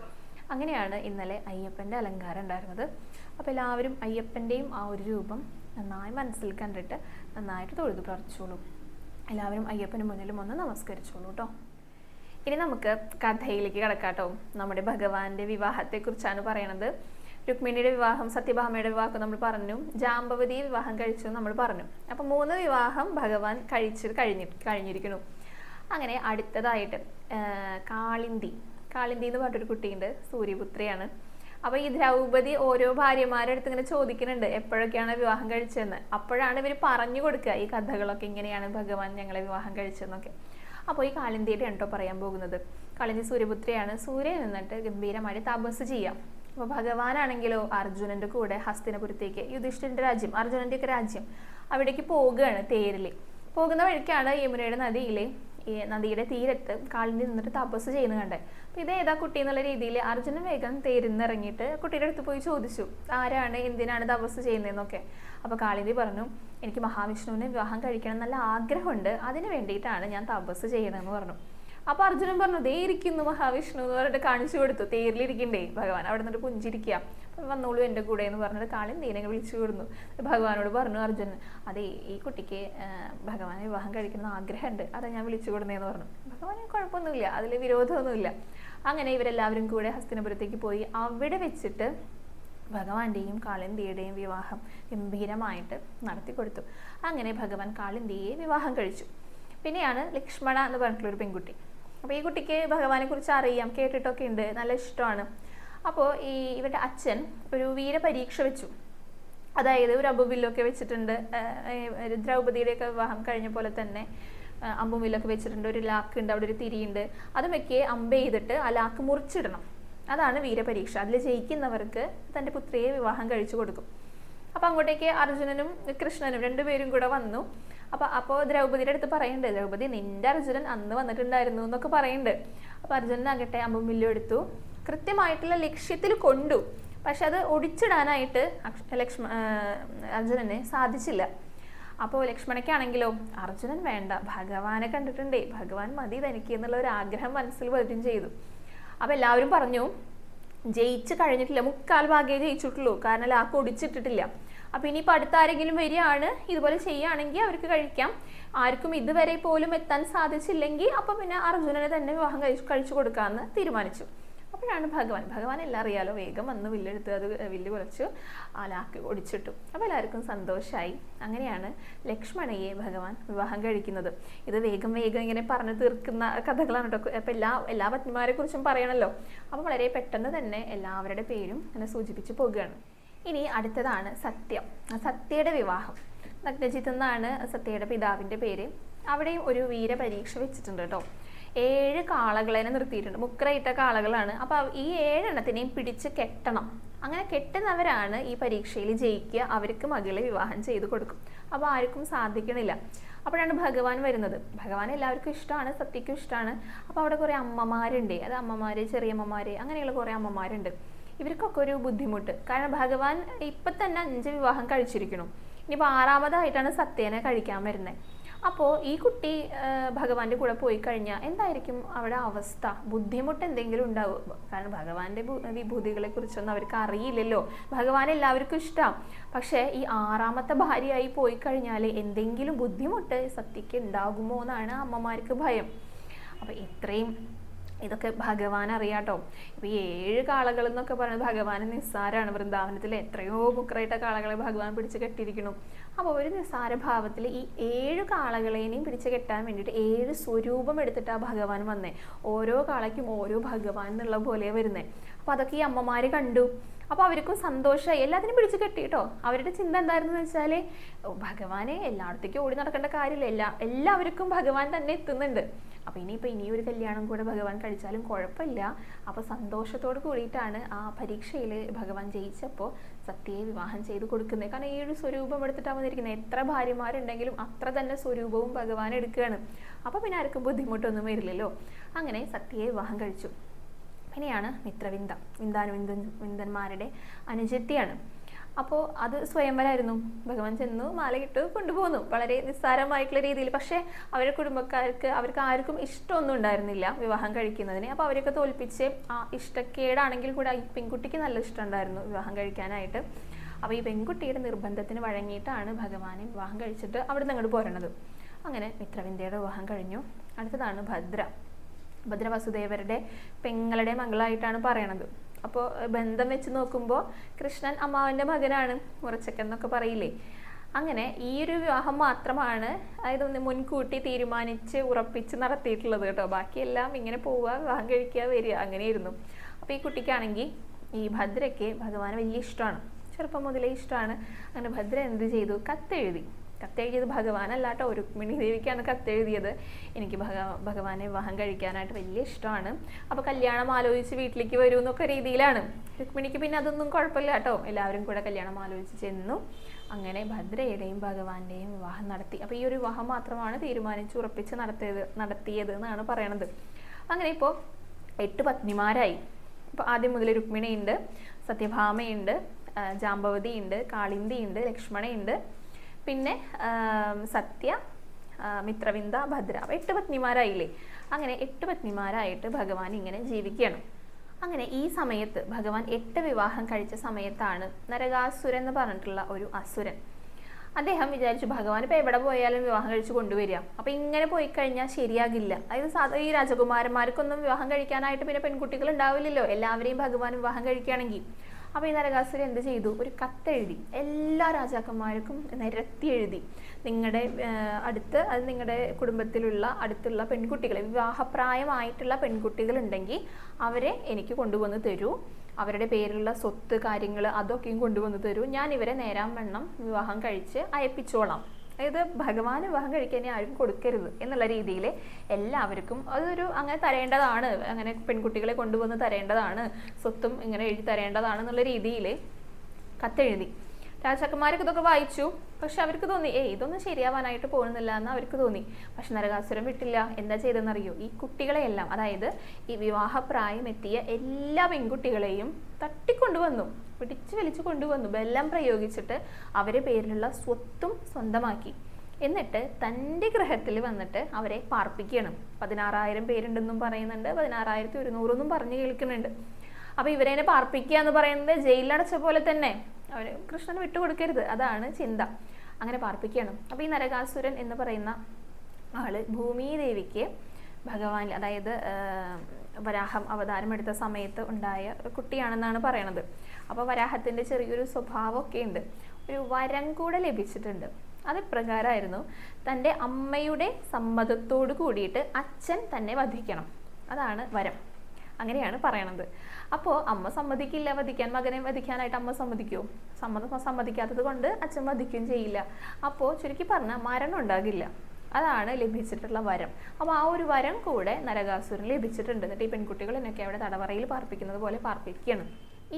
അങ്ങനെയാണ് ഇന്നലെ അയ്യപ്പന്റെ അലങ്കാരം ഉണ്ടായിരുന്നത്. അപ്പോൾ എല്ലാവരും അയ്യപ്പന്റെയും ആ ഒരു രൂപം നന്നായി മനസ്സിൽ കണ്ടിട്ട് നന്നായിട്ട് തൊഴുതു പ്രാർത്ഥിച്ചോളൂ. എല്ലാവരും അയ്യപ്പന് മുന്നിലും ഒന്ന് നമസ്കരിച്ചോളൂ കേട്ടോ ഇനി നമുക്ക് കഥയിലേക്ക് കിടക്കാട്ടോ. നമ്മുടെ ഭഗവാന്റെ വിവാഹത്തെക്കുറിച്ചാണ് പറയണത്. രുക്മിണിയുടെ വിവാഹം സത്യഭാമയുടെ വിവാഹം നമ്മൾ പറഞ്ഞു. ജാമ്പവതി വിവാഹം കഴിച്ചു നമ്മൾ പറഞ്ഞു. അപ്പം മൂന്ന് വിവാഹം ഭഗവാൻ കഴിച്ച് കഴിഞ്ഞി കഴിഞ്ഞിരിക്കുന്നു. അങ്ങനെ അടുത്തതായിട്ട് കാളിന്തി. കാളിന്തി എന്ന് പറഞ്ഞൊരു കുട്ടിയുണ്ട് സൂര്യപുത്രിയാണ്. അപ്പൊ ഈ ദ്രൗപദി ഓരോ ഭാര്യമാരുടെ അടുത്ത് ഇങ്ങനെ ചോദിക്കുന്നുണ്ട് എപ്പോഴൊക്കെയാണ് വിവാഹം കഴിച്ചതെന്ന്? അപ്പോഴാണ് ഇവർ പറഞ്ഞു കൊടുക്കുക ഈ കഥകളൊക്കെ ഇങ്ങനെയാണ് ഭഗവാൻ ഞങ്ങളെ വിവാഹം കഴിച്ചതെന്നൊക്കെ. അപ്പോൾ ഈ കാളിന്തിയുടെ കേട്ടോ പറയാൻ പോകുന്നത്? കളിന്തി സൂര്യപുത്രിയാണ്. സൂര്യൻ നിന്നിട്ട് ഗംഭീരമായി തപസ് ചെയ്യാം. അപ്പോൾ ഭഗവാനാണെങ്കിലോ അർജുനന്റെ കൂടെ ഹസ്തിനപുരത്തേക്ക് യുധിഷ്ഠിരന്റെ രാജ്യം അർജുനന്റെ ഒക്കെ രാജ്യം അവിടേക്ക് പോവുകയാണ് തേരിൽ പോകുന്ന വഴിക്കാണ് യമുനയുടെ നദിയിലെ ഈ നദിയുടെ തീരത്ത് കാളിന്തി നിന്നിട്ട് തപസ് ചെയ്യുന്നത് കണ്ടേ അപ്പൊ ഇത് ഏതാ കുട്ടി എന്നുള്ള രീതിയിൽ അർജുനൻ വേഗം തേരുന്നിറങ്ങിയിട്ട് കുട്ടിയുടെ അടുത്ത് പോയി ചോദിച്ചു ആരാണ്? എന്തിനാണ് തപസ് ചെയ്യുന്നതെന്നൊക്കെ? അപ്പൊ കാളിന്തി പറഞ്ഞു എനിക്ക് മഹാവിഷ്ണുവിനെ വിവാഹം കഴിക്കണം നല്ല ആഗ്രഹമുണ്ട്. അതിന് വേണ്ടിയിട്ടാണ് ഞാൻ തപസ് ചെയ്യുന്നതെന്ന് പറഞ്ഞു. അപ്പൊ അർജുനൻ പറഞ്ഞു ദേ മഹാവിഷ്ണു. എന്ന് പറഞ്ഞിട്ട് കാണിച്ചു കൊടുത്തു. തേരിലിരിക്കണ്ടേ ഭഗവാൻ അവിടെ നിന്നിട്ട് പുഞ്ചിരിക്കുക വന്നോളൂ എന്റെ കൂടെ എന്ന് പറഞ്ഞിട്ട് കാളിന്തീനെ വിളിച്ചു കൊടുന്നു ഭഗവാനോട് പറഞ്ഞു അർജുനൻ അതെ ഈ കുട്ടിക്ക് ഭഗവാനെ വിവാഹം കഴിക്കുന്ന ആഗ്രഹമുണ്ട്. അതാ ഞാൻ വിളിച്ചു കൊടുന്നേന്ന് പറഞ്ഞു. ഭഗവാന് കുഴപ്പമൊന്നുമില്ല അതിൽ വിരോധമൊന്നുമില്ല. അങ്ങനെ ഇവരെല്ലാവരും കൂടെ ഹസ്തിനപുരത്തേക്ക് പോയി. അവിടെ വെച്ചിട്ട് ഭഗവാന്റെയും കാളിന്തിയുടെയും വിവാഹം ഗംഭീരമായിട്ട് നടത്തി കൊടുത്തു. അങ്ങനെ ഭഗവാൻ കാളിന്തിയെ വിവാഹം കഴിച്ചു. പിന്നെയാണ് ലക്ഷ്മണ എന്ന് പറഞ്ഞിട്ടുള്ള ഒരു പെൺകുട്ടി. അപ്പോൾ ഈ കുട്ടിക്ക് ഭഗവാനെ കുറിച്ച് അറിയാം കേട്ടിട്ടൊക്കെ ഉണ്ട് നല്ല ഇഷ്ടമാണ്. അപ്പോൾ ഈ ഇവരുടെ അച്ഛൻ ഒരു വീരപരീക്ഷ വെച്ചു. അതായത് ഒരു അമ്പുവില്ലൊക്കെ വെച്ചിട്ടുണ്ട് ദ്രൗപതിയുടെ ഒക്കെ വിവാഹം കഴിഞ്ഞ പോലെ തന്നെ അമ്പുവില്ലൊക്കെ വെച്ചിട്ടുണ്ട്. ഒരു ലാക്ക് ഉണ്ട് അവിടെ ഒരു തിരിയുണ്ട്. വെക്കെ അമ്പ ചെയ്തിട്ട് ആ ലാക്ക് മുറിച്ചിടണം. അതാണ് വീരപരീക്ഷ അതിൽ ജയിക്കുന്നവർക്ക് തന്റെ പുത്രിയെ വിവാഹം കഴിച്ചു കൊടുക്കും. അപ്പൊ അങ്ങോട്ടേക്ക് അർജുനനും കൃഷ്ണനും രണ്ടുപേരും കൂടെ വന്നു. അപ്പൊ അപ്പോൾ ദ്രൗപതിയുടെ അടുത്ത് പറയുന്നുണ്ട് ദ്രൗപതി നിന്റെ അർജുനൻ അന്ന് വന്നിട്ടുണ്ടായിരുന്നു എന്നൊക്കെ പറയുന്നുണ്ട് അപ്പൊ അർജുനനാകട്ടെ അമ്പുമില്ലു എടുത്തു. കൃത്യമായിട്ടുള്ള ലക്ഷ്യത്തിൽ കൊണ്ടു. പക്ഷെ അത് ഒടിച്ചിടാനായിട്ട് ലക്ഷ്മ അർജുനന് സാധിച്ചില്ല. അപ്പോൾ ലക്ഷ്മണയ്ക്കാണെങ്കിലോ അർജുനൻ വേണ്ട ഭഗവാനെ കണ്ടിട്ടുണ്ടേ ഭഗവാൻ മതി തനിക്ക് എന്നുള്ള ഒരു ആഗ്രഹം മനസ്സിൽ വരും ചെയ്തു. അപ്പൊ എല്ലാവരും പറഞ്ഞു ജയിച്ച് കഴിഞ്ഞിട്ടില്ല. മുക്കാൽ ഭാഗേ ജയിച്ചിട്ടുള്ളൂ. കാരണം ലാക്ക് ഒടിച്ചിട്ടിട്ടില്ല. അപ്പൊ ഇനിയിപ്പോൾ അടുത്ത ആരെങ്കിലും വരികയാണ് ഇതുപോലെ ചെയ്യുകയാണെങ്കിൽ അവർക്ക് കഴിക്കാം. ആർക്കും ഇതുവരെ പോലും എത്താൻ സാധിച്ചില്ലെങ്കിൽ അപ്പൊ പിന്നെ അർജുനനെ തന്നെ വിവാഹം കഴിച്ചു കഴിച്ചു കൊടുക്കാമെന്ന് തീരുമാനിച്ചു. അപ്പോഴാണ് ഭഗവാൻ. ഭഗവാൻ എല്ലാം അറിയാലോ വേഗം വന്ന് വില്ലെടുത്ത് അത് വില്ല് കുലച്ചു ആ ലാക്ക് ഒടിച്ചിട്ടു. അപ്പോൾ എല്ലാവർക്കും സന്തോഷമായി അങ്ങനെയാണ് ലക്ഷ്മണയെ ഭഗവാൻ വിവാഹം കഴിക്കുന്നത്. ഇത് വേഗം വേഗം ഇങ്ങനെ പറഞ്ഞു തീർക്കുന്ന കഥകളാണ് കേട്ടോ. അപ്പോൾ എല്ലാ എല്ലാ പത്നിമാരെ കുറിച്ചും പറയണല്ലോ. അപ്പോൾ വളരെ പെട്ടെന്ന് തന്നെ എല്ലാവരുടെ പേരും അങ്ങനെ സൂചിപ്പിച്ച് പോകുകയാണ്. ഇനി അടുത്തതാണ് സത്യം. സത്യയുടെ വിവാഹം. നഗ്നജിത്ത് എന്നാണ് സത്യയുടെ പിതാവിന്റെ പേര്. അവിടെയും ഒരു വീരപരീക്ഷ വെച്ചിട്ടുണ്ട് കേട്ടോ. ഏഴ് കാളകളെ നിർത്തിയിട്ടുണ്ട്. മുക്രയിട്ട കാളകളാണ്. അപ്പോൾ ഈ ഏഴെണ്ണത്തിനെയും പിടിച്ച് കെട്ടണം. അങ്ങനെ കെട്ടുന്നവരാണ് ഈ പരീക്ഷയിൽ ജയിക്കുക അവർക്ക് മകളെ വിവാഹം ചെയ്തു കൊടുക്കും. അപ്പോൾ ആർക്കും സാധിക്കണില്ല. അപ്പോഴാണ് ഭഗവാൻ വരുന്നത്. ഭഗവാൻ എല്ലാവർക്കും ഇഷ്ടമാണ് സത്യക്കും ഇഷ്ടമാണ്. അപ്പോൾ അവിടെ കുറേ അമ്മമാരുണ്ട്. അത് അമ്മമാര് ചെറിയമ്മമാര് അങ്ങനെയുള്ള കുറേ അമ്മമാരുണ്ട്. ഇവർക്കൊക്കെ ഒരു ബുദ്ധിമുട്ട്. കാരണം ഭഗവാൻ ഇപ്പം തന്നെ അഞ്ച് വിവാഹം കഴിച്ചിരിക്കണം ഇനിയിപ്പോൾ ആറാമതായിട്ടാണ് സത്യേനെ കഴിക്കാൻ വരുന്നത്. അപ്പോൾ ഈ കുട്ടി ഭഗവാന്റെ കൂടെ പോയി കഴിഞ്ഞാൽ എന്തായിരിക്കും അവിടെ അവസ്ഥ? ബുദ്ധിമുട്ട് എന്തെങ്കിലും ഉണ്ടാവും? കാരണം ഭഗവാന്റെ വിഭൂതികളെ കുറിച്ചൊന്നും അവർക്ക് അറിയില്ലല്ലോ. ഭഗവാൻ എല്ലാവർക്കും ഇഷ്ടം. പക്ഷേ ഈ ആറാമത്തെ ഭാര്യയായി പോയി കഴിഞ്ഞാൽ എന്തെങ്കിലും ബുദ്ധിമുട്ട് സത്യക്ക് ഉണ്ടാകുമോ എന്നാണ് അമ്മമാർക്ക് ഭയം. അപ്പോൾ ഇത്രയും ഇതൊക്കെ ഭഗവാൻ അറിയാട്ടോ. ഇപ്പൊ ഈ ഏഴ് കാളകൾ എന്നൊക്കെ പറയുന്നത് ഭഗവാൻ നിസ്സാരമാണ് വൃന്ദാവനത്തിൽ എത്രയോ മുക്കറായിട്ട കാളകളെ ഭഗവാൻ പിടിച്ച് കെട്ടിയിരിക്കുന്നു. അപ്പോൾ ഒരു നിസ്സാര ഭാവത്തിൽ ഈ ഏഴ് കാളകളെയും പിടിച്ചു കെട്ടാൻ വേണ്ടിയിട്ട് ഏഴ് സ്വരൂപം ആ ഭഗവാൻ വന്നേ. ഓരോ കാളയ്ക്കും ഓരോ ഭഗവാൻ എന്നുള്ള പോലെ വരുന്നേ. അപ്പോൾ അതൊക്കെ ഈ അമ്മമാർ കണ്ടു. അപ്പോൾ അവർക്കും സന്തോഷമായി എല്ലാത്തിനും പിടിച്ച് കെട്ടിട്ടോ. അവരുടെ ചിന്ത എന്തായിരുന്നു വെച്ചാൽ ഭഗവാനെ എല്ലായിടത്തേക്കും ഓടി നടക്കേണ്ട കാര്യമില്ല. എല്ലാ എല്ലാവർക്കും ഭഗവാൻ തന്നെ എത്തുന്നുണ്ട്. അപ്പോൾ ഇനിയിപ്പോൾ ഇനിയൊരു കല്യാണം കൂടെ ഭഗവാൻ കഴിച്ചാലും കുഴപ്പമില്ല. അപ്പോൾ സന്തോഷത്തോട് കൂടിയിട്ടാണ് ആ പരീക്ഷയിൽ ഭഗവാൻ ജയിച്ചപ്പോൾ സത്യയെ വിവാഹം ചെയ്ത് കൊടുക്കുന്നത്. കാരണം ഈ ഒരു സ്വരൂപം എടുത്തിട്ടാണ് വന്നിരിക്കുന്നത്. എത്ര ഭാര്യമാരുണ്ടെങ്കിലും അത്ര തന്നെ സ്വരൂപവും ഭഗവാൻ എടുക്കുകയാണ്. അപ്പോൾ പിന്നെ ആർക്കും ബുദ്ധിമുട്ടൊന്നും വരില്ലല്ലോ. അങ്ങനെ സത്യയെ വിവാഹം കഴിച്ചു. പിന്നെയാണ് മിത്രവിന്ദ വിന്ദാനുവിന്ദൻ വിന്ദന്മാരുടെ അനുജത്തിയാണ്. അപ്പോൾ അത് സ്വയംവരായിരുന്നു. ഭഗവാൻ ചെന്നു മാലയിട്ട് കൊണ്ടുപോകുന്നു വളരെ നിസ്സാരമായിട്ടുള്ള രീതിയിൽ. പക്ഷേ അവരുടെ കുടുംബക്കാർക്ക് അവർക്ക് ആർക്കും ഇഷ്ടമൊന്നും ഉണ്ടായിരുന്നില്ല വിവാഹം കഴിക്കുന്നതിന്. അപ്പോൾ അവരൊക്കെ തോൽപ്പിച്ച് ആ ഇഷ്ടക്കേടാണെങ്കിൽ കൂടെ ഈ പെൺകുട്ടിക്ക് നല്ല ഇഷ്ടം ഉണ്ടായിരുന്നു വിവാഹം കഴിക്കാനായിട്ട്. അപ്പോൾ ഈ പെൺകുട്ടിയുടെ നിർബന്ധത്തിന് വഴങ്ങിയിട്ടാണ് ഭഗവാനെ വിവാഹം കഴിച്ചിട്ട് അവിടെ നിന്ന് അങ്ങോട്ട് പോരണത്. അങ്ങനെ മിത്രവിന്ദയുടെ വിവാഹം കഴിഞ്ഞു. അടുത്തതാണ് ഭദ്ര. ഭദ്രവസുദേവരുടെ പെങ്ങളുടെ മകളായിട്ടാണ് പറയണത്. അപ്പോൾ ബന്ധം വെച്ച് നോക്കുമ്പോൾ കൃഷ്ണൻ അമ്മാവന്റെ മകനാണ് മുറച്ചക്കൻ എന്നൊക്കെ പറയില്ലേ? അങ്ങനെ ഈ ഒരു വിവാഹം മാത്രമാണ് അതായത് ഒന്ന് മുൻകൂട്ടി തീരുമാനിച്ച് ഉറപ്പിച്ച് നടത്തിയിട്ടുള്ളത് കേട്ടോ. ബാക്കിയെല്ലാം ഇങ്ങനെ പോവുക വിവാഹം കഴിക്കുക വരിക അങ്ങനെയായിരുന്നു. അപ്പോൾ ഈ കുട്ടിക്കാണെങ്കിൽ ഈ ഭദ്രയ്ക്ക് ഭഗവാൻ വലിയ ഇഷ്ടമാണ്. ചെറുപ്പം മുതലേ ഇഷ്ടമാണ്. അങ്ങനെ ഭദ്ര എന്ത് ചെയ്തു? കത്തെഴുതി. കത്തെഴുതിയത് ഭഗവാനല്ല കേട്ടോ രുക്മിണി ദേവിക്കാണ് കത്തെഴുതിയത്. എനിക്ക് ഭഗ ഭഗവാനെ വിവാഹം കഴിക്കാനായിട്ട് വലിയ ഇഷ്ടമാണ്. അപ്പോൾ കല്യാണം ആലോചിച്ച് വീട്ടിലേക്ക് വരൂ എന്നൊക്കെ രീതിയിലാണ്. രുക്മിണിക്ക് പിന്നെ അതൊന്നും കുഴപ്പമില്ല കേട്ടോ എല്ലാവരും കൂടെ കല്യാണം ആലോചിച്ച് ചെന്നു. അങ്ങനെ ഭദ്രയുടെയും ഭഗവാന്റെയും വിവാഹം നടത്തി. അപ്പോൾ ഈ ഒരു വിവാഹം മാത്രമാണ് തീരുമാനിച്ച് ഉറപ്പിച്ച് നടത്തിയത് നടത്തിയത് എന്നാണ് പറയണത്. അങ്ങനെ ഇപ്പോൾ എട്ട് പത്നിമാരായി. ഇപ്പോൾ ആദ്യം മുതൽ രുക്മിണിയുണ്ട് സത്യഭാമയുണ്ട് ജാമ്പവതിയുണ്ട് കാളിന്തിയുണ്ട് ലക്ഷ്മണയുണ്ട്. പിന്നെ സത്യ മിത്രവിന്ദ ഭദ്ര. അപ്പോൾ എട്ട് പത്നിമാരായില്ലേ? അങ്ങനെ എട്ട് പത്നിമാരായിട്ട് ഭഗവാൻ ഇങ്ങനെ ജീവിക്കണം. അങ്ങനെ ഈ സമയത്ത് ഭഗവാൻ എട്ട് വിവാഹം കഴിച്ച സമയത്താണ് നരകാസുരൻ എന്ന് പറഞ്ഞിട്ടുള്ള ഒരു അസുരൻ. അദ്ദേഹം വിചാരിച്ചു ഭഗവാൻ ഇപ്പൊ എവിടെ പോയാലും വിവാഹം കഴിച്ച് കൊണ്ടുവരിക. അപ്പൊ ഇങ്ങനെ പോയി കഴിഞ്ഞാൽ ശരിയാകില്ല. അതായത് സാധാ ഈ രാജകുമാരന്മാർക്കൊന്നും വിവാഹം കഴിക്കാനായിട്ട് പിന്നെ പെൺകുട്ടികൾ ഉണ്ടാവില്ലല്ലോ. എല്ലാവരെയും ഭഗവാൻ വിവാഹം കഴിക്കുകയാണെങ്കിൽ. അപ്പൊ ഈ നരകാസുരൻ എന്ത് ചെയ്തു? ഒരു കത്തെഴുതി. എല്ലാ രാജാക്കന്മാർക്കും നിരത്തി എഴുതി. നിങ്ങളുടെ അടുത്ത് അത് നിങ്ങളുടെ കുടുംബത്തിലുള്ള അടുത്തുള്ള പെൺകുട്ടികൾ വിവാഹപ്രായമായിട്ടുള്ള പെൺകുട്ടികൾ ഉണ്ടെങ്കിൽ അവരെ എനിക്ക് കൊണ്ടുവന്ന് തരൂ. അവരുടെ പേരിലുള്ള സ്വത്ത് കാര്യങ്ങൾ അതൊക്കെയും കൊണ്ടുവന്ന് തരൂ. ഞാൻ ഇവരെ നേരാൻ വണ്ണം വിവാഹം കഴിച്ച് അയപ്പിച്ചോളാം. അതായത് ഭഗവാന് വിവാഹം കഴിക്കാൻ ആരും കൊടുക്കരുത് എന്നുള്ള രീതിയിൽ എല്ലാവർക്കും അതൊരു അങ്ങനെ തരേണ്ടതാണ്. അങ്ങനെ പെൺകുട്ടികളെ കൊണ്ടുവന്ന് തരേണ്ടതാണ്. സ്വത്തും ഇങ്ങനെ എഴുതി തരേണ്ടതാണ് എന്നുള്ള രീതിയിൽ കത്തെഴുതി. രാജാക്കന്മാരൊക്കെ ഇതൊക്കെ വായിച്ചു. പക്ഷെ അവർക്ക് തോന്നി ഏയ് ഇതൊന്നും ശരിയാവാനായിട്ട് പോകുന്നില്ല എന്ന് അവർക്ക് തോന്നി. പക്ഷെ നരകാസുരം വിട്ടില്ല. എന്താ ചെയ്തെന്നറിയോ ഈ കുട്ടികളെയെല്ലാം അതായത് ഈ വിവാഹപ്രായം എത്തിയ എല്ലാ പെൺകുട്ടികളെയും തട്ടിക്കൊണ്ടുവന്നു. പിടിച്ചു വലിച്ചു കൊണ്ടുവന്നു. ബെല്ലം പ്രയോഗിച്ചിട്ട് അവരെ പേരിലുള്ള സ്വത്തും സ്വന്തമാക്കി. എന്നിട്ട് തന്റെ ഗ്രഹത്തിൽ വന്നിട്ട് അവരെ പാർപ്പിക്കണം. പതിനാറായിരം പേരുണ്ടെന്നും പറയുന്നുണ്ട്. പതിനാറായിരത്തി ഒരുന്നൂറെന്നും പറഞ്ഞു കേൾക്കുന്നുണ്ട്. അപ്പൊ ഇവരെ പാർപ്പിക്കുക എന്ന് പറയുന്നത് ജയിലിലടച്ച പോലെ തന്നെ. അവർ കൃഷ്ണന് വിട്ടുകൊടുക്കരുത്. അതാണ് ചിന്ത. അങ്ങനെ പാർപ്പിക്കണം അപ്പൊ ഈ നരകാസുരൻ എന്ന് പറയുന്ന ആൾ ഭൂമിദേവിക്ക് ഭഗവാൻ അതായത് വരാഹം അവതാരം എടുത്ത സമയത്ത് ഉണ്ടായ കുട്ടിയാണെന്നാണ് പറയണത്. അപ്പോൾ വരാഹത്തിന്റെ ചെറിയൊരു സ്വഭാവമൊക്കെ ഉണ്ട്. ഒരു വരം കൂടെ ലഭിച്ചിട്ടുണ്ട്. അത് പ്രകാരമായിരുന്നു തന്റെ അമ്മയുടെ സമ്മതത്തോട് കൂടിയിട്ട് അച്ഛൻ തന്നെ വധിക്കണം. അതാണ് വരം. അങ്ങനെയാണ് പറയണത്. അപ്പോൾ അമ്മ സമ്മതിക്കില്ല വധിക്കാൻ മകനെ വധിക്കാനായിട്ട് അമ്മ സമ്മതിക്കുമോ സമ്മതം സമ്മതിക്കാത്തത് കൊണ്ട് അച്ഛൻ വധിക്കുകയും ചെയ്യില്ല. അപ്പോൾ ചുരുക്കി പറഞ്ഞാൽ മരണം ഉണ്ടാകില്ല. അതാണ് ലഭിച്ചിട്ടുള്ള വരം. അപ്പോൾ ആ ഒരു വരം കൂടെ നരകാസുരന് ലഭിച്ചിട്ടുണ്ട്. എന്നിട്ട് ഈ പെൺകുട്ടികളെന്നൊക്കെ അവിടെ തടവറയിൽ പാർപ്പിക്കുന്നത് പോലെ പാർപ്പിക്കുകയാണ്.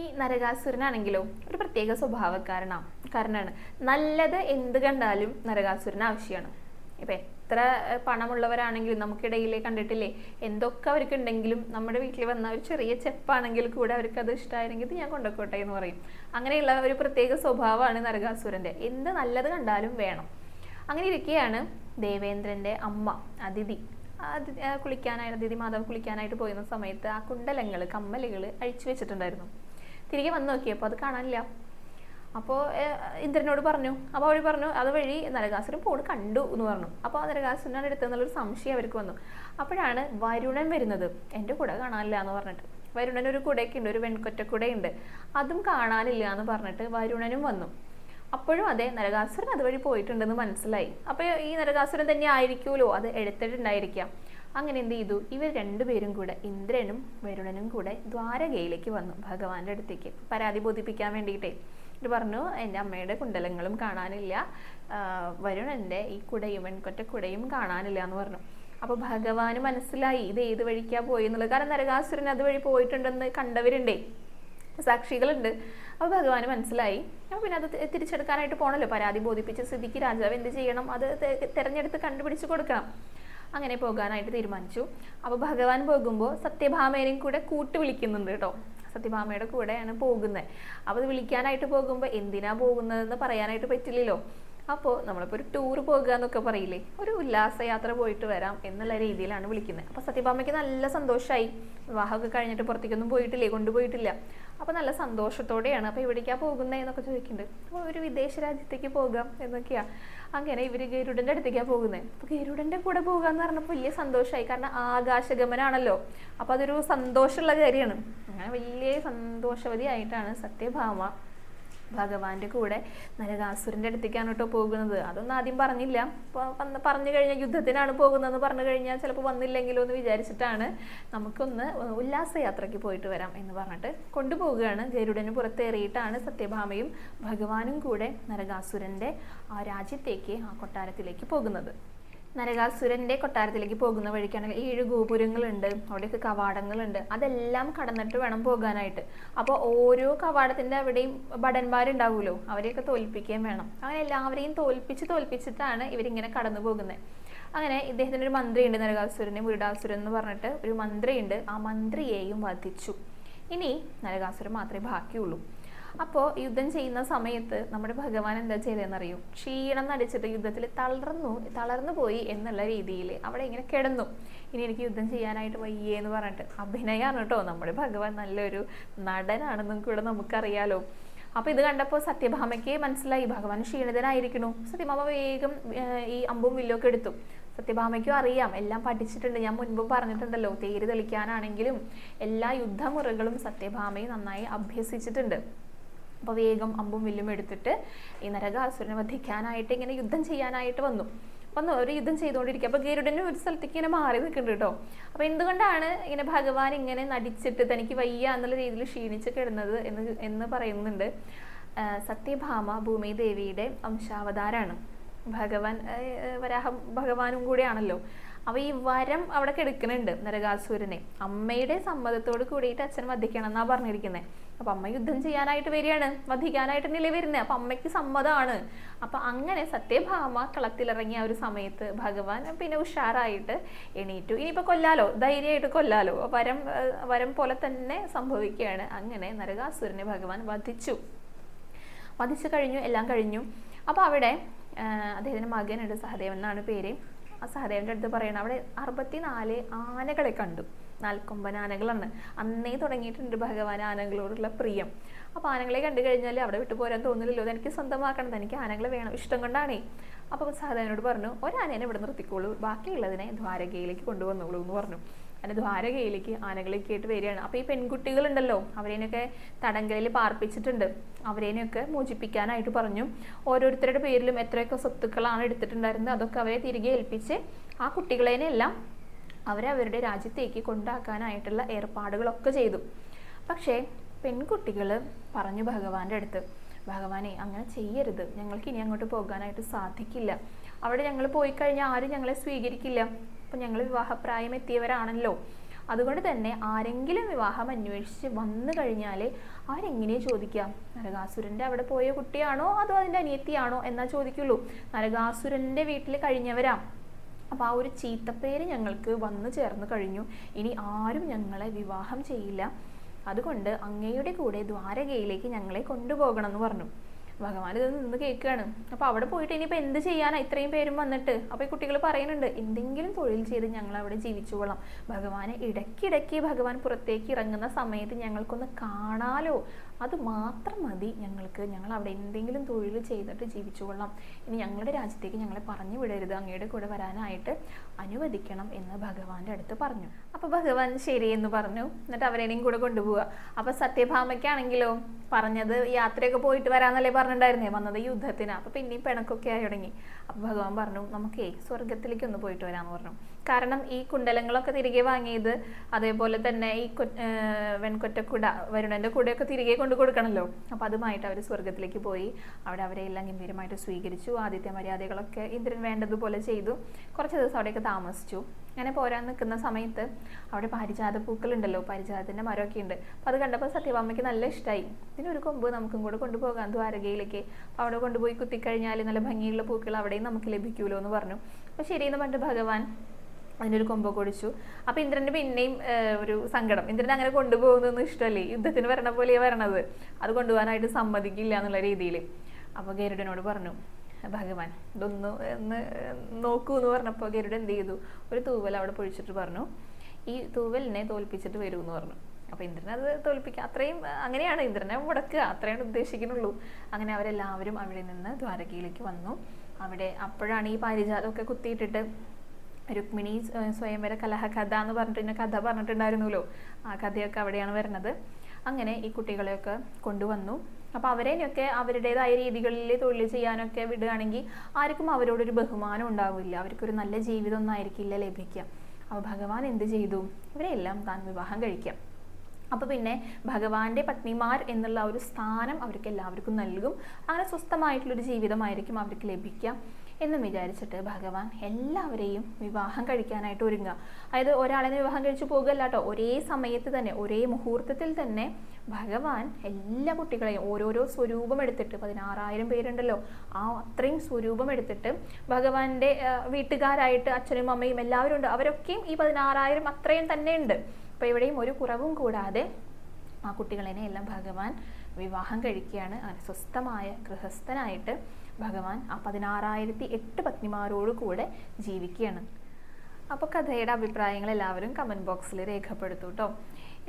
ഈ നരകാസുരനാണെങ്കിലോ ഒരു പ്രത്യേക സ്വഭാവക്കാരനാണ് കാരനാണ്. നല്ലത് എന്ത് കണ്ടാലും നരകാസുരന് ആവശ്യമാണ്. ഇപ്പം എത്ര പണമുള്ളവരാണെങ്കിലും നമുക്കിടയിൽ കണ്ടിട്ടില്ലേ? എന്തൊക്കെ അവർക്ക് ഉണ്ടെങ്കിലും നമ്മുടെ വീട്ടിൽ വന്ന ഒരു ചെറിയ ചെപ്പാണെങ്കിൽ കൂടെ അവർക്ക് അത് ഇഷ്ടമായിരുന്നെങ്കിൽ ഞാൻ കൊണ്ടുപോയിക്കോട്ടെ എന്ന് പറയും. അങ്ങനെയുള്ള ഒരു പ്രത്യേക സ്വഭാവമാണ് നരകാസുരന്റെ എന്ത് നല്ലത് കണ്ടാലും വേണം. അങ്ങനെ ഇരിക്കുകയാണ് ദേവേന്ദ്രന്റെ അമ്മ അതിഥി. അത് കുളിക്കാനായിട്ട് അതിഥി മാതാവ് കുളിക്കാനായിട്ട് പോയിരുന്ന സമയത്ത് ആ കുണ്ടലങ്ങൾ കമ്മലുകൾ അഴിച്ചു വെച്ചിട്ടുണ്ടായിരുന്നു തിരികെ വന്ന് നോക്കിയപ്പോൾ അത് കാണാനില്ല. അപ്പോൾ ഇന്ദ്രനോട് പറഞ്ഞു. അപ്പോൾ അവർ പറഞ്ഞു അതുവഴി നരകാസുരൻ പോണ് കണ്ടു എന്ന് പറഞ്ഞു. അപ്പോൾ ആ നരകാസുരനാണ് എടുത്തതെന്നുള്ളൊരു സംശയം അവർക്ക് വന്നു. അപ്പോഴാണ് വരുണൻ വരുന്നത്. എന്റെ കൂടെ കാണാനില്ല എന്ന് പറഞ്ഞിട്ട്. വരുണൻ ഒരു കുടയൊക്കെ ഉണ്ട് ഒരു വെൺകൊറ്റക്കുടയുണ്ട് അതും കാണാനില്ല എന്ന് പറഞ്ഞിട്ട് വരുണനും വന്നു. അപ്പോഴും അതെ നരകാസുരൻ അതുവഴി പോയിട്ടുണ്ടെന്ന് മനസ്സിലായി. അപ്പോൾ ഈ നരകാസുരൻ തന്നെ ആയിരിക്കുമല്ലോ അത് എടുത്തിട്ടുണ്ടായിരിക്കാം. അങ്ങനെ എന്ത് ചെയ്തു? ഇവർ രണ്ടുപേരും കൂടെ ഇന്ദ്രനും വരുണനും കൂടെ ദ്വാരകയിലേക്ക് വന്നു ഭഗവാന്റെ അടുത്തേക്ക്. പരാതി ബോധിപ്പിക്കാൻ വേണ്ടിയിട്ടേ. ഇത് പറഞ്ഞു എന്റെ അമ്മയുടെ കുണ്ടലങ്ങളും കാണാനില്ല. വരുൺ വരുണന്റെ ഈ കുടയും വെൺകൊറ്റ കുടയും കാണാനില്ല എന്ന് പറഞ്ഞു. അപ്പോൾ ഭഗവാന് മനസ്സിലായി ഇത് ഏത് വഴിക്കാ പോയി എന്നുള്ളത്. കാരണം നരകാസുരൻ അതുവഴി പോയിട്ടുണ്ടെന്ന് കണ്ടവരുണ്ടേ സാക്ഷികളുണ്ട്. അപ്പോൾ ഭഗവാന് മനസ്സിലായി. അപ്പോൾ പിന്നെ അത് തിരിച്ചെടുക്കാനായിട്ട് പോണല്ലോ. പരാതി ബോധിപ്പിച്ച സ്ഥിതിക്ക് രാജാവ് എന്ത് ചെയ്യണം? അത് തെരഞ്ഞെടുത്ത് കണ്ടുപിടിച്ച് കൊടുക്കണം. അങ്ങനെ പോകാനായിട്ട് തീരുമാനിച്ചു. അപ്പോൾ ഭഗവാൻ പോകുമ്പോൾ സത്യഭാമേനെയും കൂടെ കൂട്ടു വിളിക്കുന്നുണ്ട് കേട്ടോ. സത്യഭാമയുടെ കൂടെയാണ് പോകുന്നത് അപ്പോൾ അത് വിളിക്കാനായിട്ട് പോകുമ്പോൾ എന്തിനാ പോകുന്നതെന്ന് പറയാനായിട്ട് പറ്റില്ലല്ലോ. അപ്പോൾ നമ്മളിപ്പോൾ ഒരു ടൂർ പോകുക എന്നൊക്കെ പറയില്ലേ? ഒരു ഉല്ലാസയാത്ര പോയിട്ട് വരാം എന്നുള്ള രീതിയിലാണ് വിളിക്കുന്നത് അപ്പോൾ സത്യഭാമയ്ക്ക് നല്ല സന്തോഷമായി വിവാഹമൊക്കെ കഴിഞ്ഞിട്ട് പുറത്തേക്കൊന്നും പോയിട്ടില്ലേ? കൊണ്ടുപോയിട്ടില്ല. അപ്പോൾ നല്ല സന്തോഷത്തോടെയാണ്. അപ്പോൾ എവിടേക്കാണ് പോകുന്നത് എന്നൊക്കെ ചോദിക്കുന്നുണ്ട് അപ്പോൾ ഒരു വിദേശ രാജ്യത്തേക്ക് പോകാം എന്നൊക്കെയാ. അങ്ങനെ ഇവർ ഗരുഡന്റെ അടുത്തേക്കാണ് പോകുന്നത് അപ്പോൾ ഗരുഡന്റെ കൂടെ പോകുക എന്ന് പറഞ്ഞപ്പോൾ വലിയ സന്തോഷമായി കാരണം ആകാശഗമനാണല്ലോ. അപ്പോൾ അതൊരു സന്തോഷമുള്ള കാര്യമാണ്. അങ്ങനെ വലിയ സന്തോഷവതി ആയിട്ടാണ് സത്യഭാമ ഭഗവാന്റെ കൂടെ നരകാസുരന്റെ അടുത്തേക്കാണ് കേട്ടോ പോകുന്നത്. അതൊന്നും ആദ്യം പറഞ്ഞില്ല. വന്ന് പറഞ്ഞു കഴിഞ്ഞാൽ യുദ്ധത്തിനാണ് പോകുന്നതെന്ന് പറഞ്ഞു കഴിഞ്ഞാൽ ചിലപ്പോൾ വന്നില്ലെങ്കിലോ എന്ന് വിചാരിച്ചിട്ടാണ് നമുക്കൊന്ന് ഉല്ലാസയാത്രയ്ക്ക് പോയിട്ട് വരാം എന്ന് പറഞ്ഞിട്ട് കൊണ്ടുപോവുകയാണ്. ഗരുഡന് പുറത്തേറിയിട്ടാണ് സത്യഭാമയും ഭഗവാനും കൂടെ നരകാസുരന്റെ ആ രാജ്യത്തേക്ക് ആ കൊട്ടാരത്തിലേക്ക് പോകുന്നത്. നരകാസുരന്റെ കൊട്ടാരത്തിലേക്ക് പോകുന്ന വഴിക്കാണെങ്കിൽ ഏഴ് ഗോപുരങ്ങളുണ്ട് അവിടെയൊക്കെ കവാടങ്ങളുണ്ട്. അതെല്ലാം കടന്നിട്ട് വേണം പോകാനായിട്ട്. അപ്പോൾ ഓരോ കവാടത്തിന്റെ അവിടെയും ഭടന്മാരുണ്ടാവുമല്ലോ അവരെയൊക്കെ തോൽപ്പിക്കുകയും വേണം. അങ്ങനെ എല്ലാവരെയും തോൽപ്പിച്ച് തോൽപ്പിച്ചിട്ടാണ് ഇവരിങ്ങനെ കടന്നു പോകുന്നത് അങ്ങനെ ഇദ്ദേഹത്തിന് ഒരു മന്ത്രിയുണ്ട് നരകാസുരന്റെ മുരുടാസുരൻ എന്ന് പറഞ്ഞിട്ട് ഒരു മന്ത്രിയുണ്ട്. ആ മന്ത്രിയെയും വധിച്ചു. ഇനി നരകാസുരൻ മാത്രമേ ബാക്കിയുള്ളൂ. അപ്പോൾ യുദ്ധം ചെയ്യുന്ന സമയത്ത് നമ്മുടെ ഭഗവാൻ എന്താ ചെയ്തതെന്നറിയോ? ക്ഷീണം നടിച്ചിട്ട് യുദ്ധത്തിൽ തളർന്നു തളർന്നു പോയി എന്നുള്ള രീതിയിൽ അവിടെ ഇങ്ങനെ കിടന്നു. ഇനി എനിക്ക് യുദ്ധം ചെയ്യാനായിട്ട് വയ്യേ എന്ന് പറഞ്ഞിട്ട് അഭിനയമാണ് കേട്ടോ. നമ്മുടെ ഭഗവാൻ നല്ലൊരു നടനാണെന്നും കൂടെ നമുക്കറിയാലോ. അപ്പോൾ ഇത് കണ്ടപ്പോൾ സത്യഭാമയ്ക്ക് മനസ്സിലായി ഭഗവാൻ ക്ഷീണിതനായിരിക്കണു സത്യഭാമ വേഗം ഈ അമ്പും വില്ലൊക്കെ എടുത്തു. സത്യഭാമയ്ക്കും അറിയാം എല്ലാം പഠിച്ചിട്ടുണ്ട്. ഞാൻ മുൻപ് പറഞ്ഞിട്ടുണ്ടല്ലോ തേര് തെളിക്കാനാണെങ്കിലും എല്ലാ യുദ്ധമുറകളും സത്യഭാമയും നന്നായി അഭ്യസിച്ചിട്ടുണ്ട്. അപ്പോൾ വേഗം അമ്പും വില്ലും എടുത്തിട്ട് ഈ നരകാസുരനെ വധിക്കാനായിട്ട് ഇങ്ങനെ യുദ്ധം ചെയ്യാനായിട്ട് വന്നു. വന്നു ഒരു യുദ്ധം ചെയ്തുകൊണ്ടിരിക്കുക. അപ്പോൾ ഗരുഡനും ഒരു സ്ഥലത്തേക്ക് ഇങ്ങനെ മാറി നിൽക്കുന്നുണ്ട് കേട്ടോ. അപ്പോൾ എന്തുകൊണ്ടാണ് ഇങ്ങനെ ഭഗവാൻ ഇങ്ങനെ നടിച്ചിട്ട് തനിക്ക് വയ്യ എന്നുള്ള രീതിയിൽ ക്ഷീണിച്ച് കിടന്നത് എന്ന് എന്ന് പറയുന്നുണ്ട്? സത്യഭാമ ഭൂമി ദേവിയുടെ അംശാവതാരാണ് ഭഗവാൻ വരാഹ ഭഗവാനും കൂടിയാണല്ലോ. അപ്പോൾ ഈ വരം അവിടെ കിടക്കുന്നുണ്ട് നരകാസുരനെ. അമ്മയുടെ സമ്മതത്തോട് കൂടിയിട്ട് അച്ഛൻ വധിക്കണം എന്നാ പറഞ്ഞിരിക്കുന്നത്. അപ്പൊ അമ്മ യുദ്ധം ചെയ്യാനായിട്ട് വരികയാണ് വധിക്കാനായിട്ട് നില വരുന്നത്. അപ്പൊ അമ്മയ്ക്ക് സമ്മതമാണ് അപ്പൊ അങ്ങനെ സത്യഭാമ കളത്തിലിറങ്ങിയ ഒരു സമയത്ത് ഭഗവാൻ പിന്നെ ഉഷാറായിട്ട് എണീറ്റു. ഇനിയിപ്പോ കൊല്ലാലോ? ധൈര്യമായിട്ട് കൊല്ലാലോ? വരം വരം പോലെ തന്നെ സംഭവിക്കുകയാണ്. അങ്ങനെ നരകാസുരനെ ഭഗവാൻ വധിച്ചു. വധിച്ചു കഴിഞ്ഞു എല്ലാം കഴിഞ്ഞു. അപ്പോൾ അവിടെ അദ്ദേഹത്തിന്റെ മകനുണ്ട് സഹദേവൻ എന്നാണ് പേര്. ആ സഹദേവന്റെ അടുത്ത് പറയണം. അവിടെ അറുപത്തിനാല് ആനകളെ കണ്ടു. നാൽക്കൊമ്പൻ ആനകളാണ്. അന്നേ തുടങ്ങിയിട്ടുണ്ട് ഭഗവാൻ ആനകളോടുള്ള പ്രിയം. അപ്പോൾ ആനകളെ കണ്ടു കഴിഞ്ഞാൽ അവിടെ വിട്ടു പോരാൻ തോന്നില്ലല്ലോ എനിക്ക് സ്വന്തമാക്കണം എനിക്ക് ആനകളെ വേണം ഇഷ്ടം കൊണ്ടാണേ. അപ്പോൾ സഹദേവനോട് പറഞ്ഞു ഒരാനേനെ ഇവിടെ നിർത്തിക്കോളൂ. ബാക്കിയുള്ളതിനെ ദ്വാരകയിലേക്ക് കൊണ്ടുവന്നോളൂ എന്ന് പറഞ്ഞു. അങ്ങനെ ദ്വാരകയിലേക്ക് ആനകളൊക്കെ ആയിട്ട് വരികയാണ്. അപ്പോൾ ഈ പെൺകുട്ടികളുണ്ടല്ലോ അവരേനൊക്കെ തടങ്കലിൽ പാർപ്പിച്ചിട്ടുണ്ട്. അവരേനെയൊക്കെ മോചിപ്പിക്കാനായിട്ട് പറഞ്ഞു. ഓരോരുത്തരുടെ പേരിലും എത്രയൊക്കെ സ്വത്തുക്കളാണ് എടുത്തിട്ടുണ്ടായിരുന്നത് അതൊക്കെ അവരെ തിരികെ ഏൽപ്പിച്ച് ആ കുട്ടികളേനെല്ലാം അവരെ അവരുടെ രാജ്യത്തേക്ക് കൊണ്ടാക്കാനായിട്ടുള്ള ഏർപ്പാടുകളൊക്കെ ചെയ്തു. പക്ഷേ പെൺകുട്ടികൾ പറഞ്ഞു ഭഗവാന്റെ അടുത്ത് ഭഗവാനെ അങ്ങനെ ചെയ്യരുത്. ഞങ്ങൾക്ക് ഇനി അങ്ങോട്ട് പോകാനായിട്ട് സാധിക്കില്ല. അവിടെ ഞങ്ങൾ പോയി കഴിഞ്ഞാൽ ആരും ഞങ്ങളെ സ്വീകരിക്കില്ല. അപ്പം ഞങ്ങൾ വിവാഹപ്രായം എത്തിയവരാണല്ലോ. അതുകൊണ്ട് തന്നെ ആരെങ്കിലും വിവാഹം അന്വേഷിച്ച് വന്നു കഴിഞ്ഞാൽ ആരെങ്ങനെ ചോദിക്കാം? നരകാസുരന്റെ അവിടെ പോയ കുട്ടിയാണോ? അതോ അതിന്റെ അനിയത്തിയാണോ? എന്നാ ചോദിക്കുള്ളൂ. നരകാസുരന്റെ വീട്ടിൽ കഴിഞ്ഞവരാ. അപ്പോൾ ആ ഒരു ചീത്തപ്പേര് ഞങ്ങൾക്ക് വന്നു ചേർന്ന് കഴിഞ്ഞു. ഇനി ആരും ഞങ്ങളെ വിവാഹം ചെയ്യില്ല. അതുകൊണ്ട് അങ്ങയുടെ കൂടെ ദ്വാരകയിലേക്ക് ഞങ്ങളെ കൊണ്ടുപോകണം എന്ന് പറഞ്ഞു. ഭഗവാൻ ഇത് നിന്ന് കേൾക്കുകയാണ്. അപ്പോൾ അവിടെ പോയിട്ട് ഇനിയിപ്പോൾ എന്ത് ചെയ്യാനാ ഇത്രയും പേരും വന്നിട്ട്? അപ്പോൾ ഈ കുട്ടികൾ പറയുന്നുണ്ട് എന്തെങ്കിലും തൊഴിൽ ചെയ്ത് ഞങ്ങൾ അവിടെ ജീവിച്ചുകൊള്ളാം. ഭഗവാനെ ഇടയ്ക്കിടയ്ക്ക് ഭഗവാൻ പുറത്തേക്ക് ഇറങ്ങുന്ന സമയത്ത് ഞങ്ങൾക്കൊന്ന് കാണാലോ? അത് മാത്രം മതി ഞങ്ങൾക്ക്. ഞങ്ങൾ അവിടെ എന്തെങ്കിലും തൊഴിൽ ചെയ്തിട്ട് ജീവിച്ചുകൊള്ളാം. ഇനി ഞങ്ങളുടെ രാജ്യത്തേക്ക് ഞങ്ങളെ പറഞ്ഞു വിടരുത്. അങ്ങയുടെ കൂടെ വരാനായിട്ട് അനുവദിക്കണം എന്ന് ഭഗവാന്റെ അടുത്ത് പറഞ്ഞു. അപ്പോൾ ഭഗവാൻ ശരി എന്ന് പറഞ്ഞു. എന്നിട്ട് അവരേനെയും കൂടെ കൊണ്ടുപോവുക. അപ്പോൾ സത്യഭാമയ്ക്കാണെങ്കിലോ പറഞ്ഞത് യാത്രയൊക്കെ പോയിട്ട് വരാന്നല്ലേ പറഞ്ഞിട്ടുണ്ടായിരുന്നേ? വന്നത് യുദ്ധത്തിന്. അപ്പോൾ പിന്നെയും പിണക്കൊക്കെ ആയി തുടങ്ങി. അപ്പോൾ ഭഗവാൻ പറഞ്ഞു നമുക്കേ സ്വർഗത്തിലേക്ക് ഒന്ന് പോയിട്ട് വരാന്ന് പറഞ്ഞു. കാരണം ഈ കുണ്ടലങ്ങളൊക്കെ തിരികെ വാങ്ങിയത് അതേപോലെ തന്നെ ഈ വെൺകൊറ്റക്കുട വരുണന്റെ കൂടെയൊക്കെ തിരികെ കൊണ്ടു കൊടുക്കണല്ലോ. അപ്പോൾ അതുമായിട്ട് അവർ സ്വർഗത്തിലേക്ക് പോയി. അവിടെ അവരെ എല്ലാം ഗംഭീരമായിട്ട് സ്വീകരിച്ചു. ആദിത്യ മര്യാദകളൊക്കെ ഇന്ദ്രൻ വേണ്ടതുപോലെ ചെയ്തു. കുറച്ച് ദിവസം അവിടെയൊക്കെ താമസിച്ചു. അങ്ങനെ പോരാൻ നിൽക്കുന്ന സമയത്ത് അവിടെ പാരിജാത പൂക്കളുണ്ടല്ലോ പാരിജാതത്തിന്റെ മരമൊക്കെ ഉണ്ട് അപ്പോൾ അത് കണ്ടപ്പോൾ സത്യഭാമയ്ക്ക് നല്ല ഇഷ്ടമായി ഇതിനൊരു കൊമ്പ് നമുക്കും കൂടെ കൊണ്ടുപോകാം ദ്വാരകയിലേക്ക്. അപ്പോൾ അവിടെ കൊണ്ടുപോയി കുത്തിക്കഴിഞ്ഞാൽ നല്ല ഭംഗിയുള്ള പൂക്കൾ അവിടെയും നമുക്ക് ലഭിക്കുമല്ലോ എന്ന് പറഞ്ഞു. അപ്പോൾ ശരിയെന്ന് പറഞ്ഞിട്ട് ഭഗവാൻ അതിനൊരു കൊമ്പ് കൊടിച്ചു. അപ്പം ഇന്ദ്രന് പിന്നെയും ഒരു സങ്കടം. ഇന്ദ്രൻ അങ്ങനെ കൊണ്ടുപോകുന്നൊന്നും ഇഷ്ടമല്ലേ? യുദ്ധത്തിന് വരണ പോലെയാണ് വരണത്. അത് കൊണ്ടുപോകാനായിട്ട് സമ്മതിക്കില്ല എന്നുള്ള രീതിയിൽ അപ്പോൾ ഗരുഡനോട് പറഞ്ഞു ഭഗവാൻ ഇതൊന്ന് ഒന്ന് നോക്കൂ എന്ന് പറഞ്ഞപ്പോൾ ഗരുഡ് എന്ത് ചെയ്തു? ഒരു തൂവൽ അവിടെ പൊഴിച്ചിട്ട് പറഞ്ഞു ഈ തൂവലിനെ തോൽപ്പിച്ചിട്ട് വരൂ എന്ന് പറഞ്ഞു. അപ്പോൾ ഇന്ദ്രനെ അത് തോൽപ്പിക്കുക അത്രയും അങ്ങനെയാണ് ഇന്ദ്രനെ മുടക്കുക അത്രയാണ് ഉദ്ദേശിക്കുന്നുള്ളൂ. അങ്ങനെ അവരെല്ലാവരും അവിടെ നിന്ന് ദ്വാരകയിലേക്ക് വന്നു. അവിടെ അപ്പോഴാണ് ഈ പാരിജാതമൊക്കെ കുത്തിയിട്ടിട്ട് രുക്മിണി സ്വയംവര കലഹ കഥ എന്ന് പറഞ്ഞിട്ട് കഥ പറഞ്ഞിട്ടുണ്ടായിരുന്നല്ലോ. ആ കഥയൊക്കെ അവിടെയാണ് വരുന്നത്. അങ്ങനെ ഈ കുട്ടികളെയൊക്കെ കൊണ്ടുവന്നു. അപ്പോൾ അവരെയൊക്കെ അവരുടേതായ രീതികളിൽ തൊഴിൽ ചെയ്യാനൊക്കെ വിടുകയാണെങ്കിൽ ആർക്കും അവരോടൊരു ബഹുമാനം ഉണ്ടാവില്ല. അവർക്കൊരു നല്ല ജീവിതം ഒന്നും ആയിരിക്കില്ല ലഭിക്കുക. അപ്പോൾ ഭഗവാൻ എന്ത് ചെയ്തു? ഇവരെല്ലാം താൻ വിവാഹം കഴിക്കാം. അപ്പോൾ പിന്നെ ഭഗവാന്റെ പത്നിമാർ എന്നുള്ള ഒരു സ്ഥാനം അവർക്ക് എല്ലാവർക്കും നൽകും. അങ്ങനെ സ്വസ്ഥമായിട്ടുള്ളൊരു ജീവിതമായിരിക്കും അവർക്ക് ലഭിക്കുക. എന്നും വിചാരിച്ചിട്ട് ഭഗവാൻ എല്ലാവരെയും വിവാഹം കഴിക്കാനായിട്ട് ഒരുങ്ങുക. അതായത് ഒരാളെ വിവാഹം കഴിച്ചു പോകുകയല്ല കേട്ടോ ഒരേ സമയത്ത് തന്നെ ഒരേ മുഹൂർത്തത്തിൽ തന്നെ ഭഗവാൻ എല്ലാ കുട്ടികളെയും ഓരോരോ സ്വരൂപം എടുത്തിട്ട് പതിനാറായിരം പേരുണ്ടല്ലോ ആ അത്രയും സ്വരൂപം എടുത്തിട്ട് ഭഗവാന്റെ വീട്ടുകാരായിട്ട് അച്ഛനും അമ്മയും എല്ലാവരും ഉണ്ട്. അവരൊക്കെയും ഈ പതിനാറായിരം അത്രയും തന്നെ ഉണ്ട് അപ്പോൾ ഇവിടെയും ഒരു കുറവും കൂടാതെ ആ കുട്ടികളെ എല്ലാം ഭഗവാൻ വിവാഹം കഴിക്കുകയാണ്. അങ്ങനെ സ്വസ്ഥമായ ഗൃഹസ്ഥനായിട്ട് ഭഗവാൻ ആ പതിനാറായിരത്തി എട്ട് പത്നിമാരോട് കൂടെ ജീവിക്കുകയാണ്. അപ്പോൾ കഥയുടെ അഭിപ്രായങ്ങൾ എല്ലാവരും കമന്റ് ബോക്സിൽ രേഖപ്പെടുത്തൂ കേട്ടോ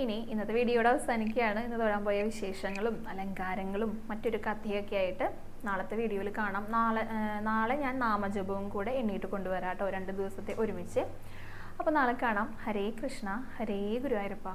ഇനി ഇന്നത്തെ വീഡിയോയുടെ അവസാനിക്കുകയാണ്. ഇന്ന് തൊഴാൻ പോയ വിശേഷങ്ങളും അലങ്കാരങ്ങളും മറ്റൊരു കഥയൊക്കെ ആയിട്ട് നാളത്തെ വീഡിയോയിൽ കാണാം. നാളെ നാളെ ഞാൻ നാമജപവും കൂടെ എണ്ണീട്ട് കൊണ്ടുവരാം കേട്ടോ രണ്ട് ദിവസത്തെ ഒരുമിച്ച്. അപ്പോൾ നാളെ കാണാം. ഹരേ കൃഷ്ണ ഹരേ ഗുരുവായൂരപ്പ.